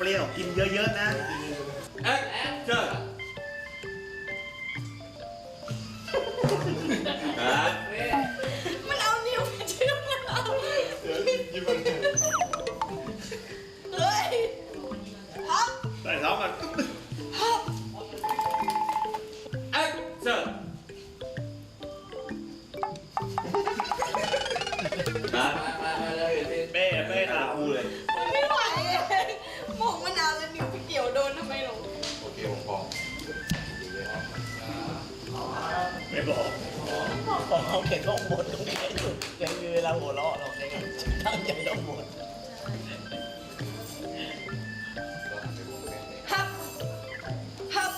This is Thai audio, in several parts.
เปรี้ยวกินเยอะๆนะ ไม่บอกเขาเขียนต้องบนตรงนี้อยู่ยังมีเวลาหัวเราะเราเองตั้งใจต้องบนฮับฮับ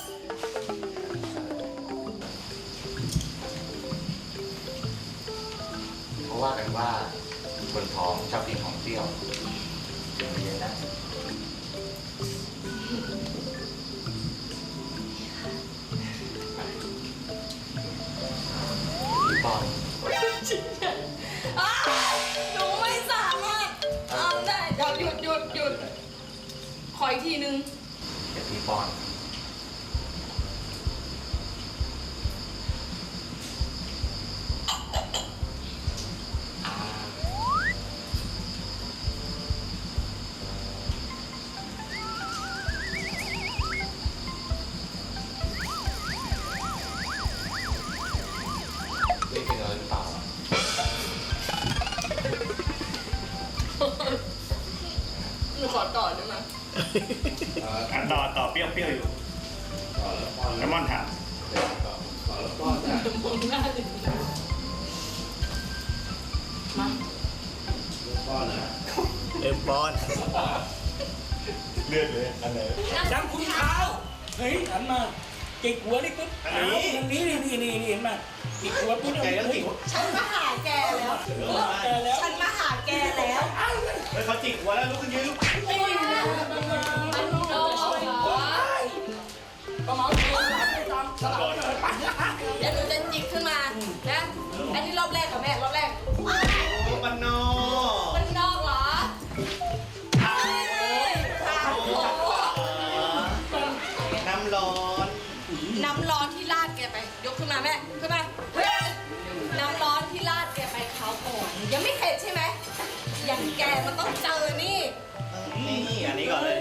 เพราะว่ากันว่าคนท้องชอบกินของเปรี้ยวเยวเย็นนะ หยุด ขออีกทีนึงเดี๋ยวพี่ป้อน เปรี้ยวเปรี้ยวอยู่เลมอนถามมองหน้าเลยมาเอ็มบอลเลือดเลยอันไหนจำคุณเท้าเฮ้ยหันมาจิกหัวนี่ปุ๊บอันเอานี้ตรงนี้นี่นี่นี่นี่เห็นไหมจิกหัวปุ๊บใจแล้วเฮ้จิยกฉันมาหาแกแล้วแกแล้วฉันมาหาแกแล้ว เฮ้ยเขาจิกหัวแล้วลุกขึ้นยืนลุกมัน ยกขึ้นมาแม่ขึ้นมาเฮ้ยน้ำร้อนที่ราดแกไปเขาวก่อนยังไม่เข็ดใช่ไหมอย่างแกมันต้องเจอนี่นี่อันนี้ก่อนเลย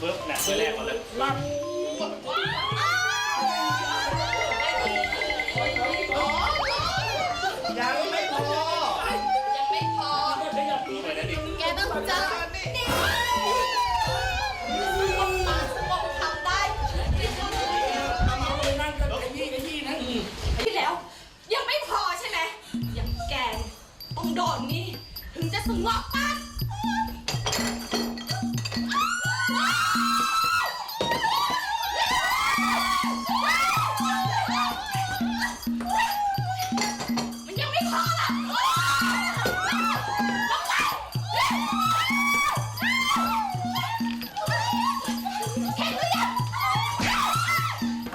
ปึ๊บเนี่ยตัวแรกก่อนเลยรับยังไม่พอยังไม่พอขยับตัวเปิดได้ดิแกต้องเจอนี่ โดนนี่ถึงจะสงบปากมันยังไม่พอละเห็นหรือยัง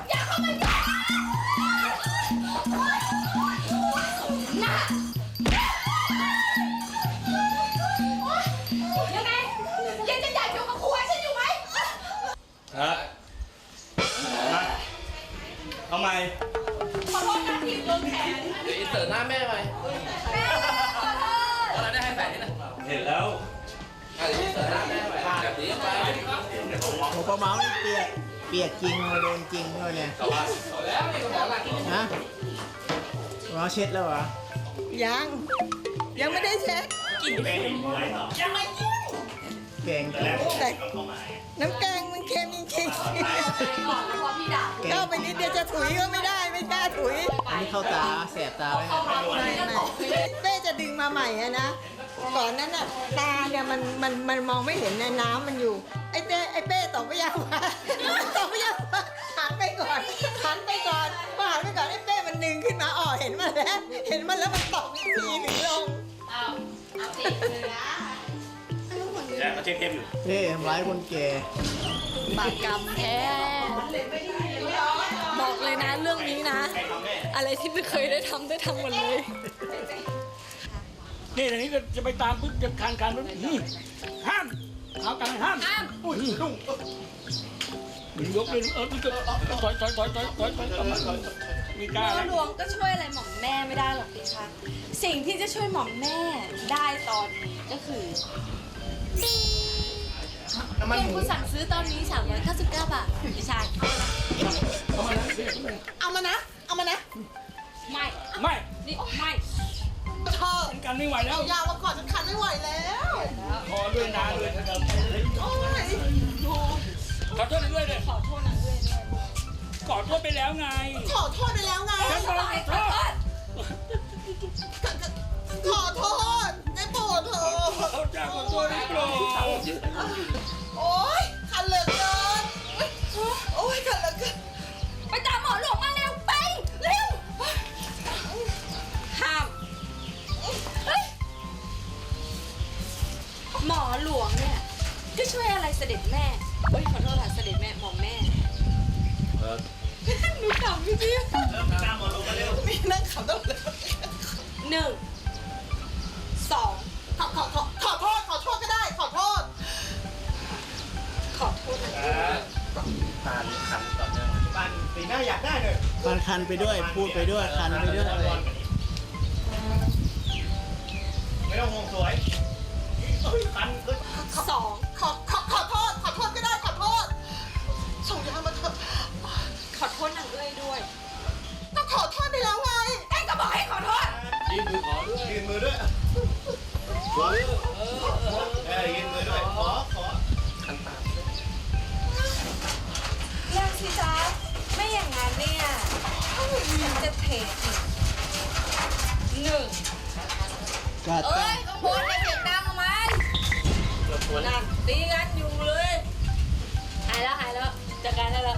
อย่าเข้ามายุ่งน่ะยังไไปแบบนี้ไปโอ้ปลาเมาส์นี่เปียกเปียกจริงเลยโดนจริงด้วยเนี่ยแต่ว่าแล้วนี่ก็บอกว่าฮะเราเช็ดแล้วเหรอยัง ยังไม่ได้เช็คเป้เหนื่อยเหรอยังไม่ยุ่งแกงตัวแรกแต่ก็เข้ามาน้ำแกงมันเค็มจริงไปก่อนแล้วพอพี่ด่าๆเข้าไปนิดเดียวจะถุยก็ไม่ได้ ไม่กล้าถุยอันนี้เข้าตาแสบตาไหมเข้ามาคนไม่นี้ก็ไม่ตกเลยเป้จะดึงมาใหม่อะนะ ก่อนนั้นน่ะตาเนี่ยมันมันมันมองไม่เห็นในน้ำมันอยู่ ไอ้เป้ไอ้เป้ตอบไม่ยังวะตอบไม่ยังวะหันไปก่อนหันไปก่อนพอหันไปก่อนไอ้เป้มันดึงขึ้นมาอ๋อเห็นมันแล้ว เห็นมันแล้วมันตอบแกเขาเช็คเทปอยู่เท่ทำร้ายคนแก่บาปกรรมแท้ บอกเลยนะเรื่องนี้นะ อะไรที่ไม่เคยได้ทำได้ทำหมดเลย นี่อย่นี้ก็จะไปตามปุ๊บจะคานคานปุ๊บห้ามขาวกันห้ามห้ามอุ้ยลุงมันยกเลยเออถอยถอยถอยถอยถอยถอยถอยมีกล้าหลวงก็ช่วยอะไรหม่อมแม่ไม่ได้หรอกพี่คะสิ่งที่จะช่วยหม่อมแม่ได้ตอนนี้ก็คือ เพียงคุณสั่งซื้อตอนนี้ 399 บาทไม่ใช่เอามานะเอามานะ เอามานะ ไม่ไม่นี่ไม่เธอฉันกันไม่ไหวแล้ว ยาวมาก่อนฉันคันไม่ไหวแล้วขอด้วยนะด้วยนะครับโอ้ยขอโทษด้วยเลยขอโทษนะด้วยด้วยขอโทษไปแล้วไง ขอโทษไปแล้วไงฉันบอกขอโทษขอโทษได้โปรดเถอะเขาจะขอโทษได้โปรด หนึ่งสองขอขอขอขอโทษขอโทษก็ได้ ขอโทษ ขอโทษนะตาคันต่อเนื่องบ้านสีหน้าอยากได้เลยมันคันไปด้วย พูดไปด้วยคันไปด้วยไม่ต้องห่วงสวยเอ้ยคันก็สอง จะเทอีกหนึ่งกัดเอ้ยข้างบนอย่าเสียงดังกับมันนั่นตีกันอยู่เลย หายแล้วหายแล้วจัดการได้แล้ว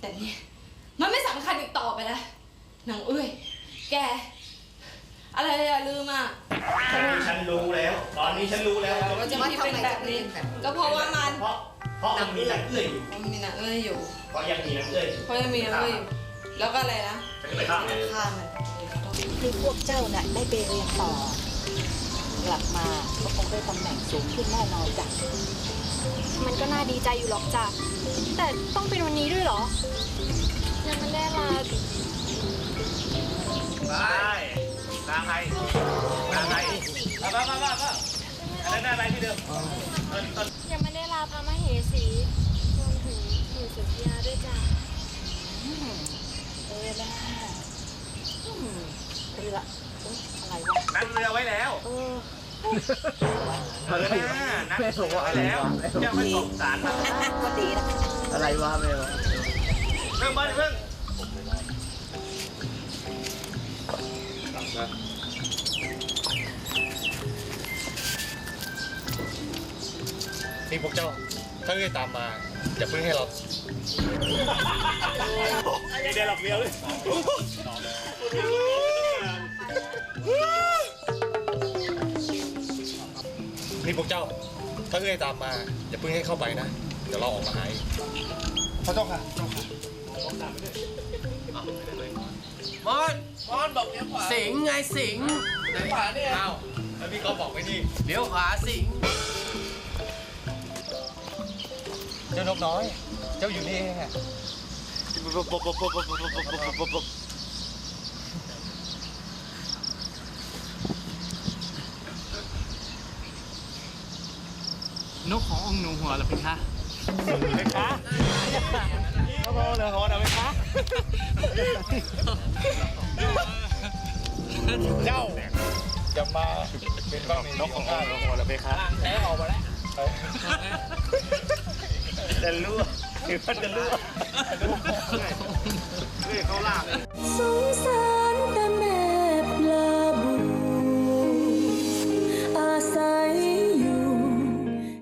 แต่เนี่ยมันไม่สำคัญอีกต่อไปแล้วนางเอ้ย แก อะไรอะลืมอะตอนนี้ฉันรู้แล้ว ตอนนี้ฉันรู้แล้วว่าเจ้าพี่เป็นแบบนี้ ก็เพราะว่ามัน เพราะเพราะมันมีหลักเอื้อยอยู่มันมีนางเอ้ยอยู่เพราะยังมีหลักเอื้อยอยู่ เพราะยังมีนางเอ้ยอยู่ แล้วก็อะไรนะฉันก็เลยข้ามเลยฆ่ามันคือพวกเจ้าน่ะได้ไปเรียนต่อ กลับมาก็คงได้ตำแหน่งสูงขึ้นแน่นอนจ้ะ มันก็น่าดีใจอยู่หรอกจ้ะ แต่ต้องเป็นวันนี้ด้วยเหรอยังไม่ได้มาไปนางไงนางไงมามามามามาอะไรหน้าอะไรที่เดิมต้นต้นยังไม่ได้ลาพระมเหสีรวมถึงหนูสุธิยาด้วยจ้ะ เออนะอืมเรือเอ๊ะอะไรวะ นั่งเรือไว้แล้ว เอ อเออนั่งเรือไว้แล้วจะไม่ส่งสารมาก็ดีนะอะไรวะแม่วะเพิ่งบิ้ลเพิ่งนี่พวกเจ้า ถ้าเอ้ยตามมา อย่าเพิ่งให้เราไม่ได้หรอกเดียวเลย นี่พวกเจ้า ถ้าเอ้ยตามมา อย่าเพิ่งให้เข้าไปนะ เดี๋ยวเราออกมาหาเองพระเจ้าค่ะมอนมอนบอกเลี้ยวขวาสิงไงสิงไหนขวาเนี่ยอ้าวแล้วพี่ก็บอกไว้นี่เลี้ยวขวาสิงเจ้านกน้อย เจ้าอยู่นี่เอง นกขององค์หนูหัวเหรอพี่คะไหมคะเขาบอกเลยเขาเอาไหมคะเจ้าจะมาเป็นบ้างนกของข้าหนูหัวเหรอเพคะแท้ออกมาแล้วจะรั่วหรือว่าจะรั่วเฮ้ยเขาลากสง